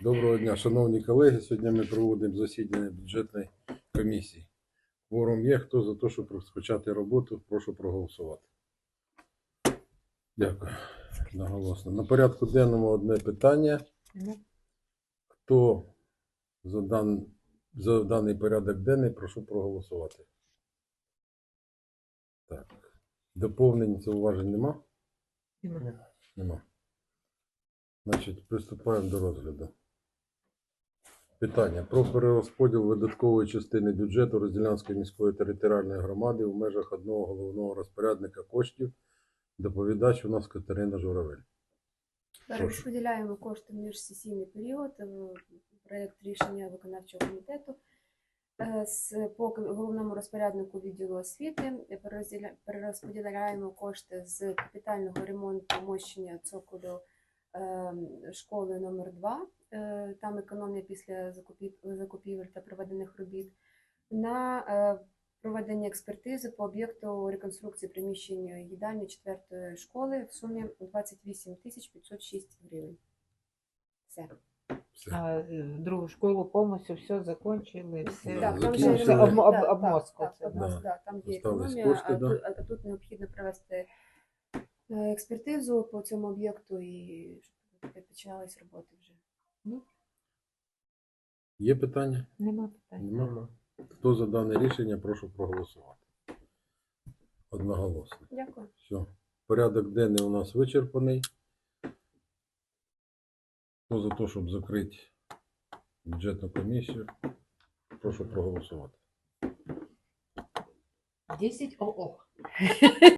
Доброго дня, шановні колеги. Сьогодні ми проводимо засідання бюджетної комісії. Форум є. Хто за те, щоб розпочати роботу, прошу проголосувати. Дякую. Наголосно. На порядку денному одне питання. Хто за, дан... за даний порядок денний, прошу проголосувати. Так. Доповнень зауважень нема? Нема. Значить, приступаємо до розгляду. Питання про перерозподіл видаткової частини бюджету Розділянської міської територіальної громади в межах одного головного розпорядника коштів. Доповідач у нас Катерина Журавель. Перерозподіляємо кошти в міжсесійний період. е, Проєкт рішення виконавчого комітету. Е, з- По головному розпоряднику відділу освіти перерозподіляємо кошти з капітального ремонту мощення цоколю школи номер 2 Там економія після закупівель та проведених робіт. На е, проведення експертизи по об'єкту реконструкції приміщення їдальні 4 школи в сумі 28 тисяч 506 гривень. Все. Все. А, е, другу школу повністю все закончили, все. Да, там же Це об- об- так, обмозку так, так, да. да, там є економія, кошти, а, да. тут, а тут необхідно провести е, експертизу по цьому об'єкту і щоб починалась роботи вже. Є питання? Нема питань. Нема. Хто за дане рішення, прошу проголосувати. Одноголосно. Дякую. Все. Порядок денний у нас вичерпаний. Хто за те, щоб закрити бюджетну комісію, прошу проголосувати. 10 ОО.